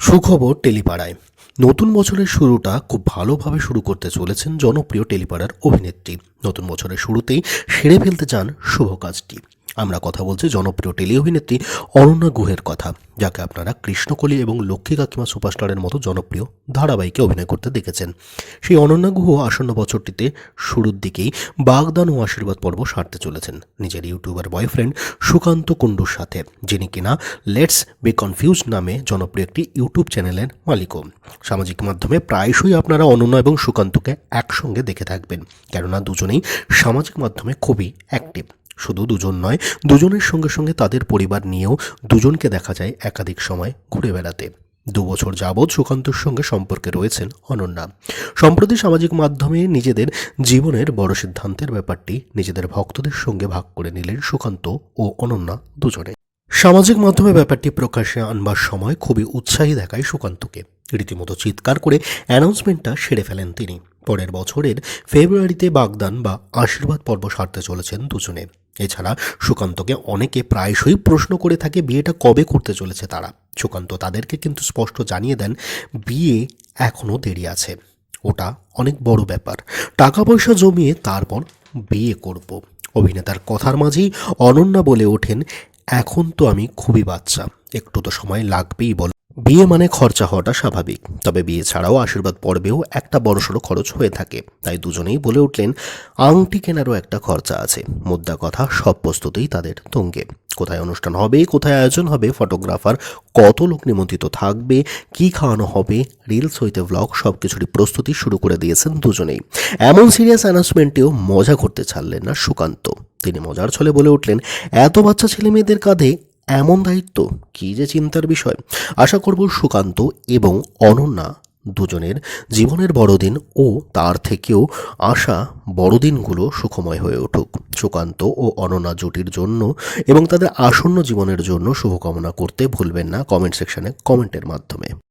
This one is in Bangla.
সুখবর টেলিপাড়ায়। নতুন বছরের শুরুটা খুব ভালোভাবে শুরু করতে চলেছেন জনপ্রিয় টেলিপাড়ার অভিনেত্রী। নতুন বছরের শুরুতেই সেরে ফেলতে চান শুভ কাজটি। আমরা কথা বলছি জনপ্রিয় টেলি অভিনেত্রী অনন্যা গুহের কথা, যাকে আপনারা কৃষ্ণকলি এবং লক্ষ্মী কাকিমা সুপারস্টারের মতো জনপ্রিয় ধারাবাহিকে অভিনয় করতে দেখেছেন। সেই অনন্যা গুহ আসন্ন বছরটিতে শুরুর দিকেই বাগদান ও আশীর্বাদ পর্ব সারতে চলেছেন। নিজের ইউটিউবার বয়ফ্রেন্ড সুকান্ত কুণ্ডুর সাথে, যিনি কিনা লেটস বি কনফিউজ নামে জনপ্রিয় একটি ইউটিউব চ্যানেলের মালিকও। সামাজিক মাধ্যমে প্রায়শই আপনারা অনন্যা এবং সুকান্তকে একসঙ্গে দেখে থাকবেন, কেননা দুজনেই সামাজিক মাধ্যমে খুবই অ্যাক্টিভ। শুধু দুজন নয়, দুজনের সঙ্গে সঙ্গে তাদের পরিবার নিয়েও দুজনকে দেখা যায় একাধিক সময় ঘুরে বেড়াতে। দু বছর যাবৎ সুকান্তর সঙ্গে সম্পর্কে রয়েছেন অনন্যা। সম্প্রতি সামাজিক মাধ্যমে নিজেদের জীবনের বড় সিদ্ধান্তের ব্যাপারটি নিজেদের ভক্তদের সঙ্গে ভাগ করে নিলেন সুকান্ত ও অনন্যা দুজনে। সামাজিক মাধ্যমে ব্যাপারটি প্রকাশ্যে আনবার সময় খুবই উৎসাহী দেখায় সুকান্তকে। রীতিমতো চিৎকার করে অ্যানাউন্সমেন্টটা সেরে ফেলেন তিনি। পরের বছরের ফেব্রুয়ারিতে বাগদান বা আশীর্বাদ পর্ব সারতে চলেছেন দুজনে। এছাড়া সুকান্তকে অনেকে প্রায়শই প্রশ্ন করে থাকে, বিয়েটা কবে করতে চলেছে তারা? সুকান্ত তাদেরকে কিন্তু স্পষ্ট জানিয়ে দেন, বিয়ে এখনও দেরি আছে। ওটা অনেক বড় ব্যাপার। টাকা পয়সা জমিয়ে তারপর বিয়ে করব। অভিনেতার কথার মাঝেই অনন্যা বলে ওঠেন, এখন তো আমি খুবই বাচ্চা, একটু তো সময় লাগবেই বল। বিয়ে মানে খরচা হওয়াটা স্বাভাবিক। তবে বিয়ে ছাড়াও আশীর্বাদ পর্বেও একটা বড়সড় খরচ হয়ে থাকে। তাই দুজনেই বলে উঠলেন, আংটি কেনারও একটা খরচা আছে। মুদ্রা কথা, সব প্রস্তুতেই তাদের তঙ্গে। কোথায় অনুষ্ঠান হবে, কোথায় আয়োজন হবে, ফটোগ্রাফার কত লোক নিমন্ত্রিত থাকবে, কি খাওয়ানো হবে, রিলস হইতে ব্লগ সব কিছুরই প্রস্তুতি শুরু করে দিয়েছেন দুজনেই। এমন সিরিয়াস অ্যানাউন্সমেন্টেও মজা করতে ছাড়লেন না সুকান্ত। তিনি মজার ছলে বলে উঠলেন, এত বাচ্চা ছেলে মেয়েদের কাঁধে এমন দায়িত্ব কী যে চিন্তার বিষয়? আশা করব সুকান্ত এবং অনন্যা দুজনের জীবনের বড়দিন ও তার থেকেও আসা বড়দিনগুলো সুখময় হয়ে উঠুক। সুকান্ত ও অনন্যা জুটির জন্য এবং তাদের আসন্ন জীবনের জন্য শুভকামনা করতে ভুলবেন না কমেন্ট সেকশনে কমেন্টের মাধ্যমে।